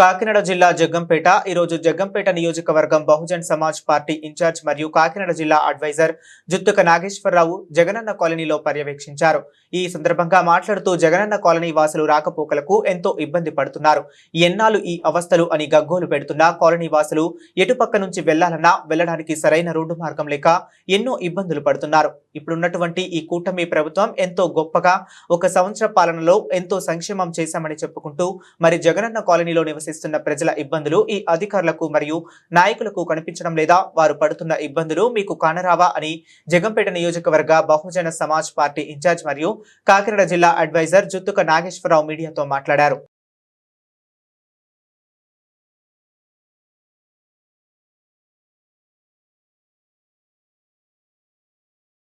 కాకినాడ జిల్లా జగ్గంపేట. ఈరోజు జగ్గంపేట నియోజకవర్గం బహుజన్ సమాజ్ పార్టీ ఇన్ఛార్జ్ మరియు కాకినాడ జిల్లా అడ్వైజర్ జుత్తుక నాగేశ్వరరావు జగనన్న కాలనీలో పర్యవేక్షించారు. ఈ సందర్భంగా మాట్లాడుతూ జగనన్న కాలనీ వాసులు రాకపోకలకు ఎంతో ఇబ్బంది పడుతున్నారు. ఎన్నాళ్ళు ఈ అవస్థలు అని గగ్గోలు పెడుతున్న కాలనీ వాసులు ఎటుపక్క నుంచి వెళ్ళాలన్నా వెళ్ళడానికి సరైన రోడ్డు మార్గం లేక ఎన్నో ఇబ్బందులు పడుతున్నారు. ఇప్పుడున్నటువంటి ఈ కూటమి ప్రభుత్వం ఎంతో గొప్పగా ఒక సంవత్సర పాలనలో ఎంతో సంక్షేమం చేశామని చెప్పుకుంటూ మరి జగనన్న కాలనీలో నివసిస్తున్న ప్రజల ఇబ్బందులు ఈ అధికారులకు మరియు నాయకులకు కనిపించడం లేదా వారు పడుతున్న ఇబ్బందులు మీకు కానరావా అని జగంపేట నియోజకవర్గ బహుజన సమాజ్ పార్టీ ఇన్ఛార్జ్ మరియు కాకినాడ జిల్లా అడ్వైజర్ జుత్తుక నాగేశ్వరరావు మీడియాతో మాట్లాడారు.